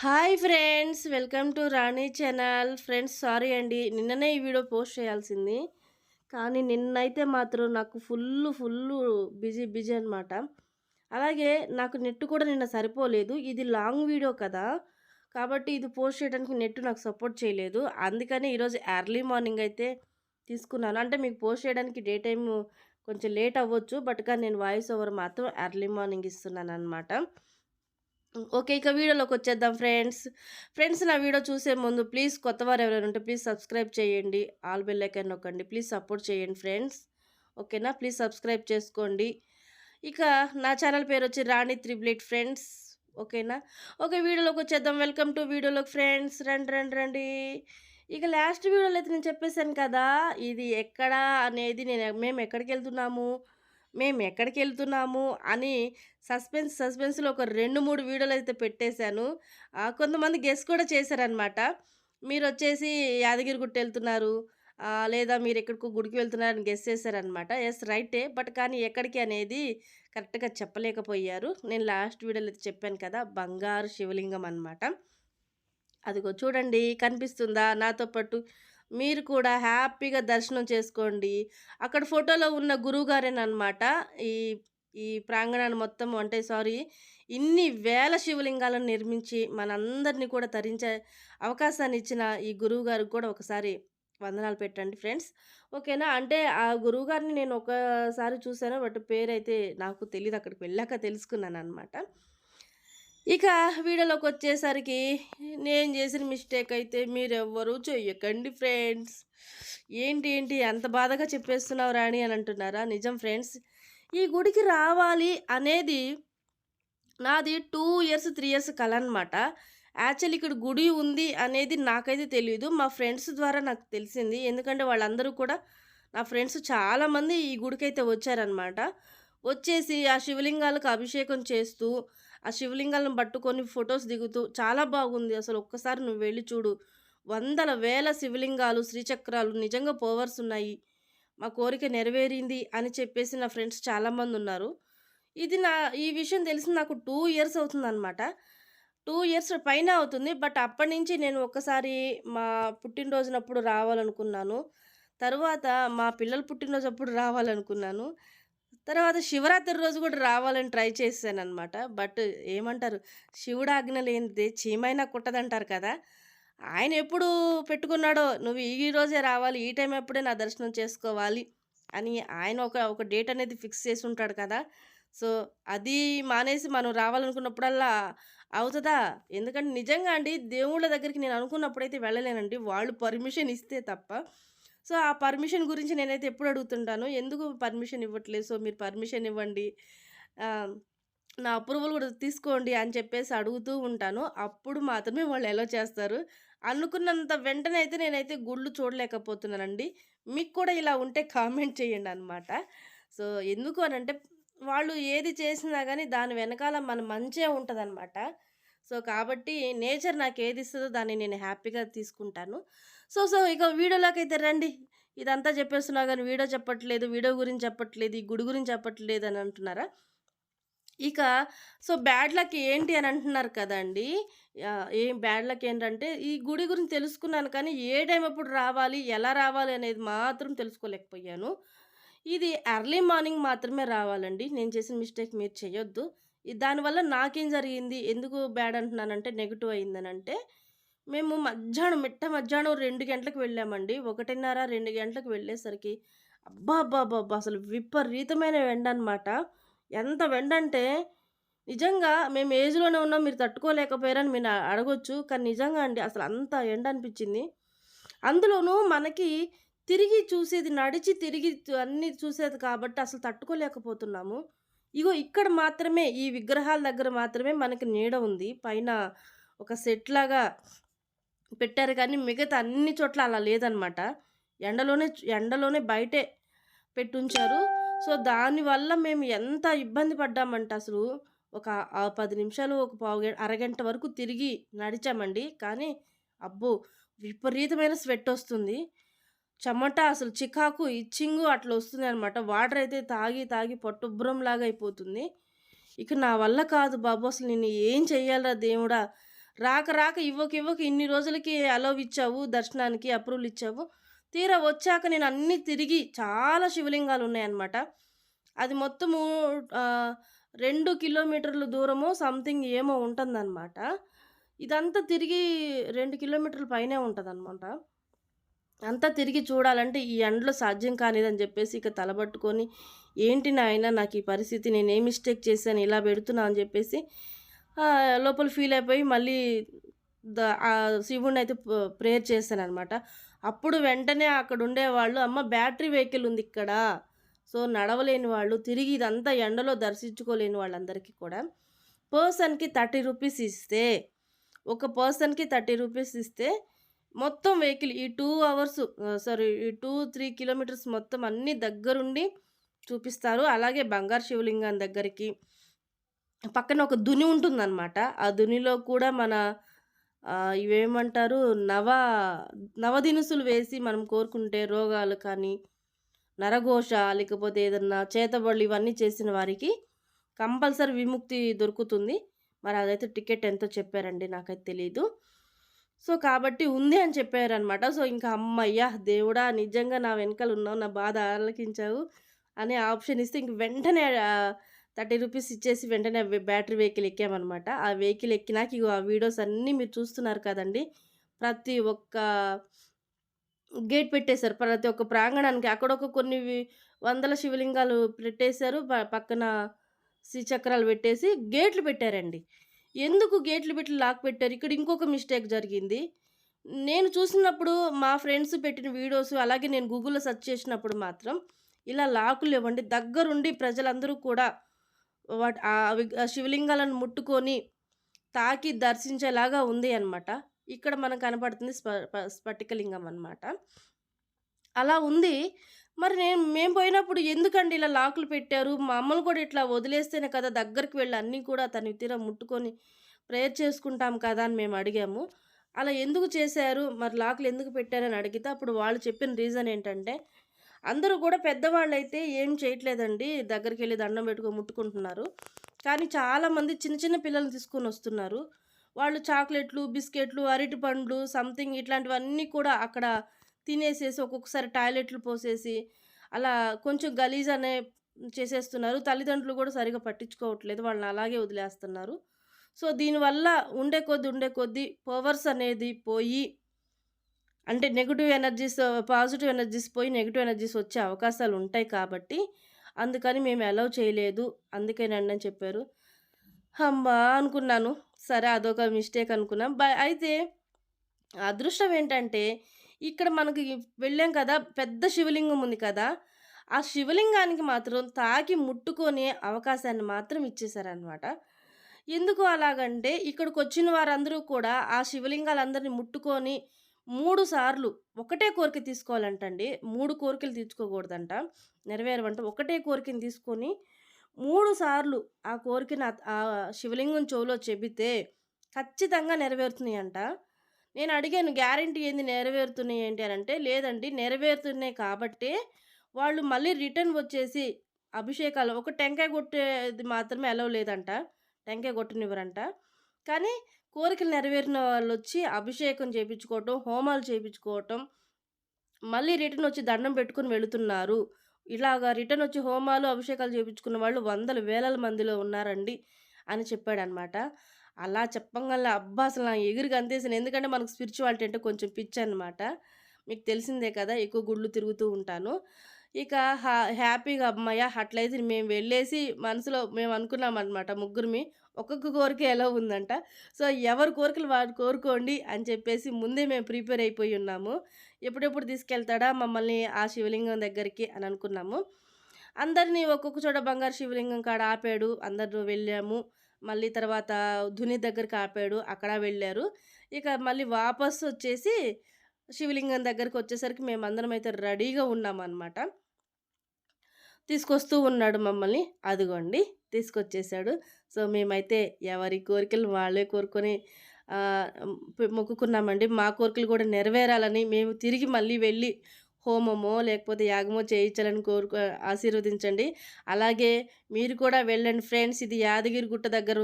Hi friends welcome to Rani channel. Friends sorry అండి నిన్ననే ఈ వీడియో పోస్ట్ చేయాల్సింది. కానీ నిన్నైతే మాత్రం నాకు ఫుల్ ఫుల్ బిజీ బిజీ అనమాట అలాగే నాకు నెట్ కూడా నిన్న సరిపోలేదు. ఇది లాంగ్ వీడియో కదా. కాబట్టి ఇది పోస్ట్ చేయడానికి నెట్ నాకు సపోర్ట్ చేయలేదు. అందుకని ఈరోజు ఎర్లీ మార్నింగ్ అయితే తీసుకున్నాను. అంటే మీకు పోస్ట్ చేయడానికి డే టైం కొంచెం లేట్ అవ్వచ్చు. బట్ కానీ నేను వాయిస్ ఓవర్ మాత్రం ఎర్లీ మార్నింగ్ ఇస్తున్నాను అనమాట ఓకే ఇక వీడియోలోకి వచ్చేద్దాం ఫ్రెండ్స్. ఫ్రెండ్స్ నా వీడియో చూసే ముందు ప్లీజ్ కొత్త వారు ఎవరైనా ఉంటే ప్లీజ్ సబ్స్క్రైబ్ చేయండి. ఆల్ బెల్ ఐకాన్ నొక్కండి. ప్లీజ్ సపోర్ట్ చేయండి ఫ్రెండ్స్. ఓకేనా? ప్లీజ్ సబ్స్క్రైబ్ చేసుకోండి. ఇక నా ఛానల్ పేరు వచ్చి రాణి త్రిబ్లెట్ ఫ్రెండ్స్. ఓకేనా? ఓకే వీడియోలోకి వచ్చేద్దాం. వెల్కమ్ టు వీడియోలోకి ఫ్రెండ్స్. రండి రండి రండి. ఇక లాస్ట్ వీడియోలో అయితే నేను చెప్పేశాను కదా ఇది ఎక్కడ అనేది నేను మేము ఎక్కడికి వెళ్తున్నాము? మేము ఎక్కడికి వెళ్తున్నాము అని సస్పెన్స్ సస్పెన్స్లో ఒక రెండు మూడు వీడియోలు అయితే పెట్టేశాను కొంతమంది గెస్ కూడా చేశారనమాట. మీరు వచ్చేసి యాదగిరిగుట్ట వెళ్తున్నారు లేదా మీరు ఎక్కడికో గుడికి వెళ్తున్నారని గెస్ చేశారనమాట. ఎస్ రైటే. బట్ కానీ ఎక్కడికి అనేది కరెక్ట్గా చెప్పలేకపోయారు. నేను లాస్ట్ వీడియోలో అయితే చెప్పాను కదా బంగారు శివలింగం అనమాట అదిగో చూడండి కనిపిస్తుందా? నాతో పాటు మీరు కూడా హ్యాపీగా దర్శనం చేసుకోండి. అక్కడ ఫోటోలో ఉన్న గురువుగారేనమాట ఈ ఈ ప్రాంగణాన్ని మొత్తం అంటే సారీ ఇన్ని వేల శివలింగాలను నిర్మించి మనందరినీ కూడా తరించే అవకాశాన్ని ఇచ్చిన ఈ గురువు గారికి కూడా ఒకసారి వందనాలు పెట్టండి ఫ్రెండ్స్. ఓకేనా? అంటే ఆ గురువు గారిని నేను ఒకసారి చూశాను బట్ పేరైతే నాకు తెలియదు అక్కడికి వెళ్ళాక తెలుసుకున్నాను అనమాట ఇక వీడియోలోకి వచ్చేసరికి నేను చేసిన మిస్టేక్ అయితే మీరెవ్వరూ చెయ్యకండి ఫ్రెండ్స్ ఏంటి ఏంటి అంత బాధగా చెప్పేస్తున్నావు రాణి అని అంటున్నారా? నిజం ఫ్రెండ్స్ ఈ గుడికి రావాలి అనేది నాది టూ ఇయర్స్ త్రీ ఇయర్స్ కల అనమాట యాక్చువల్లీ ఇక్కడ గుడి ఉంది అనేది నాకైతే తెలియదు మా ఫ్రెండ్స్ ద్వారా నాకు తెలిసింది. ఎందుకంటే వాళ్ళందరూ కూడా నా ఫ్రెండ్స్ చాలామంది ఈ గుడికి అయితే వచ్చారనమాట వచ్చేసి ఆ శివలింగాలకు అభిషేకం చేస్తూ ఆ శివలింగాలను పట్టుకొని ఫొటోస్ దిగుతూ చాలా బాగుంది అసలు ఒక్కసారి నువ్వు వెళ్ళి చూడు. వందల వేల శివలింగాలు శ్రీచక్రాలు నిజంగా పోవర్స్ ఉన్నాయి. మా కోరిక నెరవేరింది అని చెప్పేసి నా ఫ్రెండ్స్ చాలామంది ఉన్నారు. ఇది నా ఈ విషయం తెలిసి నాకు టూ ఇయర్స్ అవుతుందన్నమాట. టూ ఇయర్స్ పైన అవుతుంది బట్ అప్పటి నుంచి నేను ఒక్కసారి మా పుట్టినరోజునప్పుడు రావాలనుకున్నాను. తర్వాత మా పిల్లల పుట్టినరోజు అప్పుడు రావాలనుకున్నాను. తర్వాత శివరాత్రి రోజు కూడా రావాలని ట్రై చేశానమాట అనమాట బట్ ఏమంటారు? శివుడు ఆజ్ఞ లేనిదే చీమైనా కుట్టదంటారు కదా? ఆయన ఎప్పుడు పెట్టుకున్నాడో నువ్వు ఈ రోజే రావాలి ఈ టైం ఎప్పుడే నా దర్శనం చేసుకోవాలి అని ఆయన ఒక ఒక డేట్ అనేది ఫిక్స్ చేసి ఉంటాడు కదా? సో అది మానేసి మనం రావాలనుకున్నప్పుడల్లా అవుతుందా? ఎందుకంటే నిజంగా అండి దేవుళ్ళ దగ్గరికి నేను అనుకున్నప్పుడైతే వెళ్ళలేనండి. వాళ్ళు పర్మిషన్ ఇస్తే తప్ప సో ఆ పర్మిషన్ గురించి నేనైతే ఎప్పుడు అడుగుతుంటాను. ఎందుకు పర్మిషన్ ఇవ్వట్లేదు? సో మీరు పర్మిషన్ ఇవ్వండి. నా అప్రూవల్ కూడా తీసుకోండి అని చెప్పేసి అడుగుతూ ఉంటాను. అప్పుడు మాత్రమే వాళ్ళు ఎలా చేస్తారు. అనుకున్నంత వెంటనే అయితే నేనైతే గుళ్ళు చూడలేకపోతున్నానండి. మీకు కూడా ఇలా ఉంటే కామెంట్ చేయండి అనమాట సో ఎందుకు అని అంటే వాళ్ళు ఏది చేసినా కానీ దాని వెనకాల మన మంచే ఉంటుంది సో కాబట్టి నేచర్ నాకు ఏది ఇస్తుందో దాన్ని నేను హ్యాపీగా తీసుకుంటాను. సో సో ఇక వీడియోలోకి అయితే రండి. ఇదంతా చెప్పేస్తున్నా కానీ వీడియో చెప్పట్లేదు వీడియో గురించి చెప్పట్లేదు ఈ గుడి గురించి చెప్పట్లేదు అని అంటున్నారా? ఇక సో బ్యాడ్ లక్ ఏంటి అని అంటున్నారు కదండి. ఏం బ్యాడ్ లక్ ఏంటంటే ఈ గుడి గురించి తెలుసుకున్నాను కానీ ఏ టైం ఎప్పుడు రావాలి ఎలా రావాలి అనేది మాత్రం తెలుసుకోలేకపోయాను. ఇది ఎర్లీ మార్నింగ్ మాత్రమే రావాలండి. నేను చేసిన మిస్టేక్ మీరు చేయొద్దు. దానివల్ల నాకేం జరిగింది ఎందుకు బ్యాడ్ అంటున్నానంటే నెగిటివ్ అయిందనంటే మేము మధ్యాహ్నం మిట్ట మధ్యాహ్నం రెండు గంటలకు వెళ్ళామండి. ఒకటిన్నర రెండు గంటలకు వెళ్ళేసరికి అబ్బా అబ్బా అబ్బా అసలు విపరీతమైన వెండ అనమాట ఎంత వెండ అంటే నిజంగా మేము ఏజ్లోనే ఉన్నాం మీరు తట్టుకోలేకపోయారని మీరు అడగొచ్చు కానీ నిజంగా అండి అసలు అంత ఎండ అనిపించింది అందులోనూ మనకి తిరిగి చూసేది నడిచి తిరిగి అన్ని చూసేది కాబట్టి అసలు తట్టుకోలేకపోతున్నాము. ఇగో ఇక్కడ మాత్రమే ఈ విగ్రహాల దగ్గర మాత్రమే మనకి నీడ ఉంది. పైన ఒక సెట్ లాగా పెట్టారు కానీ మిగతా అన్ని చోట్ల అలా లేదనమాట. ఎండలోనే ఎండలోనే బయటే పెట్టుంచారు. సో దానివల్ల మేము ఎంత ఇబ్బంది పడ్డామంటే అసలు ఒక పది నిమిషాలు ఒక పావు అరగంట వరకు తిరిగి నడిచామండి. కానీ అబ్బో విపరీతమైన స్వెట్ వస్తుంది. చెమట అసలు చికాకు ఇచ్చింగు అట్లా వస్తుంది అనమాట. వాటర్ అయితే తాగి తాగి పొట్టుబ్రం లాగా అయిపోతుంది ఇక నా వల్ల కాదు బాబు అసలు నేను ఏం చెయ్యాలరా దేవుడా? రాక రాక ఇవ్వక ఇవ్వక ఇన్ని రోజులకి అలవ్ ఇచ్చావు దర్శనానికి అప్రూవల్ ఇచ్చావు. తీరా వచ్చాక నేను అన్నీ తిరిగి చాలా శివలింగాలు ఉన్నాయన్నమాట. అది మొత్తము రెండు కిలోమీటర్ల దూరము సంథింగ్ ఏమో ఉంటుందన్నమాట. ఇదంతా తిరిగి రెండు కిలోమీటర్ల పైనే ఉంటుందన్నమాట. అంతా తిరిగి చూడాలంటే ఈ ఎండలో సాధ్యం కానిదని చెప్పేసి ఇక తలబట్టుకొని ఏంటి నాయన నాకు ఈ పరిస్థితి నేను ఏ మిస్టేక్ చేశాను ఇలా పెడుతున్నా అని చెప్పేసి లోపల ఫీల్ అయిపోయి మళ్ళీ ద అయితే ప్రేయర్ చేశాను అనమాట అప్పుడు వెంటనే అక్కడ ఉండేవాళ్ళు అమ్మ బ్యాటరీ వెహికల్ ఉంది ఇక్కడ. సో నడవలేని వాళ్ళు తిరిగి ఇదంతా ఎండలో దర్శించుకోలేని వాళ్ళందరికీ కూడా పర్సన్కి థర్టీ రూపీస్ ఇస్తే ఒక పర్సన్కి థర్టీ రూపీస్ ఇస్తే మొత్తం వెహికల్ ఈ టూ అవర్స్ సారీ ఈ టూ త్రీ కిలోమీటర్స్ మొత్తం అన్నీ దగ్గరుండి చూపిస్తారు. అలాగే బంగారు శివలింగం దగ్గరికి పక్కన ఒక దుని ఉంటుందన్నమాట. ఆ దునిలో కూడా మన ఇవేమంటారు? నవ నవదినుసులు వేసి మనం కోరుకుంటే రోగాలు కానీ నరఘోష లేకపోతే ఏదన్నా చేతబడులు ఇవన్నీ చేసిన వారికి కంపల్సరీ విముక్తి దొరుకుతుంది. మరి అదైతే టికెట్ ఎంతో చెప్పారండి నాకైతే తెలీదు. సో కాబట్టి ఉంది అని చెప్పారనమాట సో ఇంకా అమ్మయ్యా దేవుడా నిజంగా నా వెనకాల ఉన్నావు నా బాధ ఆలకించావు అనే ఆప్షన్ ఇస్తే ఇంక వెంటనే థర్టీ రూపీస్ ఇచ్చేసి వెంటనే బ్యాటరీ వెహికల్ ఎక్కామన్నమాట. ఆ వెహికల్ ఎక్కినాక ఇగో ఆ వీడియోస్ అన్నీ మీరు చూస్తున్నారు కదండి. ప్రతి ఒక్క గేట్ పెట్టేశారు. ప్రతి ఒక్క ప్రాంగణానికి అక్కడ ఒక కొన్ని వందల శివలింగాలు పెట్టేశారు. పక్కన శ్రీచక్రాలు పెట్టేసి గేట్లు పెట్టారండి. ఎందుకు గేట్లు పెట్టి లాక్ పెట్టారు? ఇక్కడ ఇంకొక మిస్టేక్ జరిగింది. నేను చూసినప్పుడు మా ఫ్రెండ్స్ పెట్టిన వీడియోస్ అలాగే నేను గూగుల్లో సెర్చ్ చేసినప్పుడు మాత్రం ఇలా లాకులు ఇవ్వండి దగ్గరుండి ప్రజలందరూ కూడా వాటి ఆ శివలింగాలను ముట్టుకొని తాకి దర్శించేలాగా ఉంది అనమాట ఇక్కడ మనకు కనపడుతుంది స్ప స్ఫటికలింగం అనమాట అలా ఉంది. మరి నేను మేము పోయినప్పుడు ఎందుకండి ఇలా లాకులు పెట్టారు? మా అమ్మలు కూడా ఇట్లా వదిలేస్తేనే కదా దగ్గరికి వెళ్ళి అన్నీ కూడా తన తీర ముట్టుకొని ప్రేయర్ చేసుకుంటాం కదా అని మేము అడిగాము. అలా ఎందుకు చేశారు? మరి లాకులు ఎందుకు పెట్టారని అడిగితే అప్పుడు వాళ్ళు చెప్పిన రీజన్ ఏంటంటే అందరూ కూడా పెద్దవాళ్ళు అయితే ఏం చేయట్లేదండి. దగ్గరికి వెళ్ళి దండం పెట్టుకొని ముట్టుకుంటున్నారు. కానీ చాలామంది చిన్న చిన్న పిల్లల్ని తీసుకొని వస్తున్నారు. వాళ్ళు చాక్లెట్లు బిస్కెట్లు అరటి పండ్లు సంథింగ్ ఇట్లాంటివన్నీ కూడా అక్కడ తినేసేసి ఒక్కొక్కసారి టాయిలెట్లు పోసేసి అలా కొంచెం గలీజ్ అనే చేసేస్తున్నారు. తల్లిదండ్రులు కూడా సరిగా పట్టించుకోవట్లేదు. వాళ్ళని అలాగే వదిలేస్తున్నారు. సో దీనివల్ల ఉండే కొద్ది ఉండే కొద్దీ పవర్స్ అనేది పోయి అంటే నెగిటివ్ ఎనర్జీస్ పాజిటివ్ ఎనర్జీస్ పోయి నెగిటివ్ ఎనర్జీస్ వచ్చే అవకాశాలు ఉంటాయి కాబట్టి అందుకని మేము అలౌ చేయలేదు. అందుకేనండి అని చెప్పారు. అమ్మా అనుకున్నాను. సరే అదొక మిస్టేక్ అనుకున్నాం. బ అయితే అదృష్టం ఏంటంటే ఇక్కడ మనకి వెళ్ళాం కదా పెద్ద శివలింగం ఉంది కదా ఆ శివలింగానికి మాత్రం తాకి ముట్టుకునే అవకాశాన్ని మాత్రం ఇచ్చేసారనమాట ఎందుకు అలాగంటే ఇక్కడికి వచ్చిన వారందరూ కూడా ఆ శివలింగాలందరినీ ముట్టుకొని మూడు సార్లు ఒకటే కోరిక తీసుకోవాలంటండి. మూడు కోరికలు తీర్చుకోకూడదంట. నెరవేరవంట. ఒకటే కోరికని తీసుకొని మూడు సార్లు ఆ కోరికను ఆ శివలింగం చెవులో చెబితే ఖచ్చితంగా నెరవేరుతున్నాయి అంట నేను అడిగాను గ్యారంటీ ఏంది నెరవేరుతున్నాయి ఏంటి? అని అంటే లేదండి నెరవేరుతున్నాయి కాబట్టే వాళ్ళు మళ్ళీ రిటర్న్ వచ్చేసి అభిషేకాలు ఒక టెంకాయ కొట్టేది మాత్రమే అలవ్ లేదంట. టెంకాయ కొట్టనివ్వరంట. కానీ కోరికలు నెరవేరిన వాళ్ళు వచ్చి అభిషేకం చేయించుకోవటం హోమాలు చేయించుకోవటం మళ్ళీ రిటర్న్ వచ్చి దండం పెట్టుకుని వెళుతున్నారు. ఇలాగా రిటర్న్ వచ్చి హోమాలు అభిషేకాలు చేయించుకున్న వాళ్ళు వందల వేల మందిలో ఉన్నారండి అని చెప్పాడనమాట. అలా చెప్పగల అబ్బా! అసలు నా ఎగిరికి ఎందుకంటే మనకు స్పిరిచువాలిటీ అంటే కొంచెం పిచ్చి అనమాట మీకు తెలిసిందే కదా ఎక్కువ గుళ్ళు తిరుగుతూ ఉంటాను. ఇక హ్యాపీగా అమ్మాయ అట్లయితే మేము వెళ్ళేసి మనసులో మేము అనుకున్నాం అనమాట ముగ్గురిమి ఒక్కొక్క కోరిక ఎలా ఉందంట. సో ఎవరి కోరికలు వారు కోరుకోండి అని చెప్పేసి ముందే మేము ప్రిపేర్ అయిపోయి ఉన్నాము. ఎప్పుడెప్పుడు తీసుకెళ్తాడా మమ్మల్ని ఆ శివలింగం దగ్గరికి అని అనుకున్నాము. అందరినీ ఒక్కొక్క చోట బంగారు శివలింగం కాడ ఆపాడు. అందరూ వెళ్ళాము. మళ్ళీ తర్వాత ధుని దగ్గరికి ఆపాడు. అక్కడ వెళ్ళారు. ఇక మళ్ళీ వాపస్ వచ్చేసి శివలింగం దగ్గరికి వచ్చేసరికి మేమందరం అయితే రెడీగా ఉన్నామన్నమాట. తీసుకొస్తూ ఉన్నాడు మమ్మల్ని. అదిగోండి తీసుకొచ్చేసాడు సో మేమైతే ఎవరి కోరికలు వాళ్ళే కోరుకొని మొక్కుకున్నామండి. మా కోరికలు కూడా నెరవేరాలని మేము తిరిగి మళ్ళీ వెళ్ళి హోమమో లేకపోతే యాగమో చేయించాలని కోరుకో ఆశీర్వదించండి. అలాగే మీరు కూడా వెళ్ళండి ఫ్రెండ్స్. ఇది యాదగిరి గుట్ట దగ్గర